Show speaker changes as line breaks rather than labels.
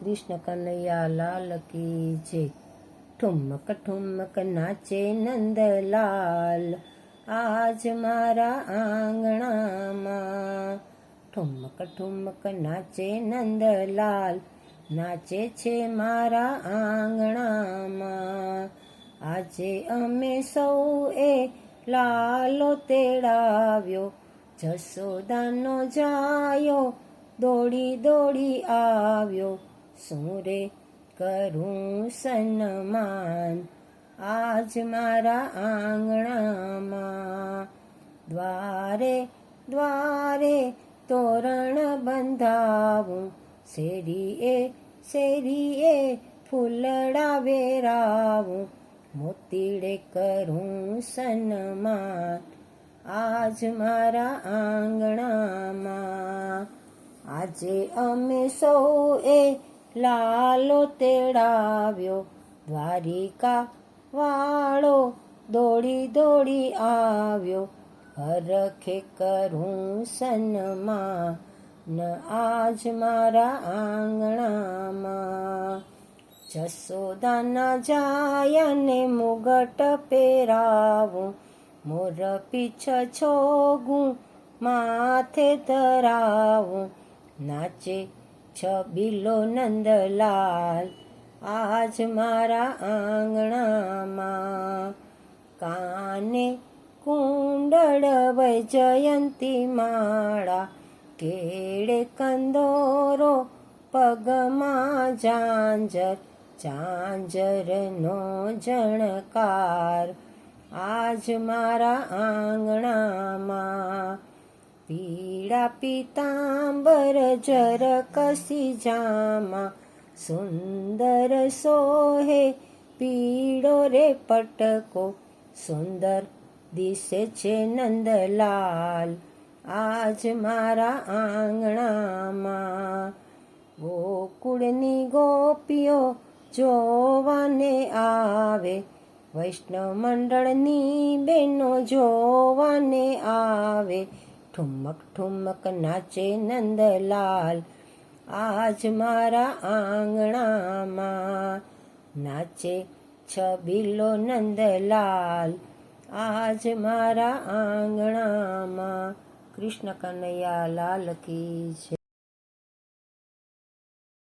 કૃષ્ણ કનૈયા લાલ કી જય. ઠુમક ઠુમક નાચે નંદલાલ, આજ મારા આંગણામાં. ઠુમક ઠુમક નાચે નંદલાલ, નાચે છે મારા આંગણામાં. આજે અમે સૌએ લાલો તેડાવ્યો જસોદાનો જાયો, દોડી દોડી આવ્યો. શું રે કરું સન્માન. આજ મારા આંગણામાં દ્વારે દ્વારે તોરણ બંધાવું. શેરીએ શેરીએ ફૂલડા વેરાવું. મોતીડે કરું સન્માન. આજ મારા આંગણામાં આજે અમે સૌએ લાલો તેડાવ્યો. દ્વારિકા વાળો દોડી દોડી આવ્યો. હરખે કરું સન્માન આજ મારા આંગણામાં. જસોદાના જાયને મુગટ પહેરાવું. મોર પીછ છોગું માથે ધરાવું. નાચે છબીલો નંદલાલ, આજ મારા આંગણામાં. કાને કુંડળ વૈજયંતી માળા, કેળે કંદોરો પગમાં ઝાંઝર, ઝાંઝરનો જણકાર. આજ મારા આંગણામાં પીળા પીતાંબર જર કસી જામાં, સુંદર સોહે પીળો રે પટકો, સુંદર દિશે છે નંદલાલ, આજ મારા આંગણામાં. ગોકુળની ગોપીઓ જોવાને આવે, વૈષ્ણવ મંડળની બેનો જોવાને આવે ઠુમક ઠુમક નાચે નંદલાલ. આજ મારા આંગણામાં નાચે છબીલો નંદલાલ. આજ મારા આંગણામાં કૃષ્ણ કનૈયા લાલ કી છે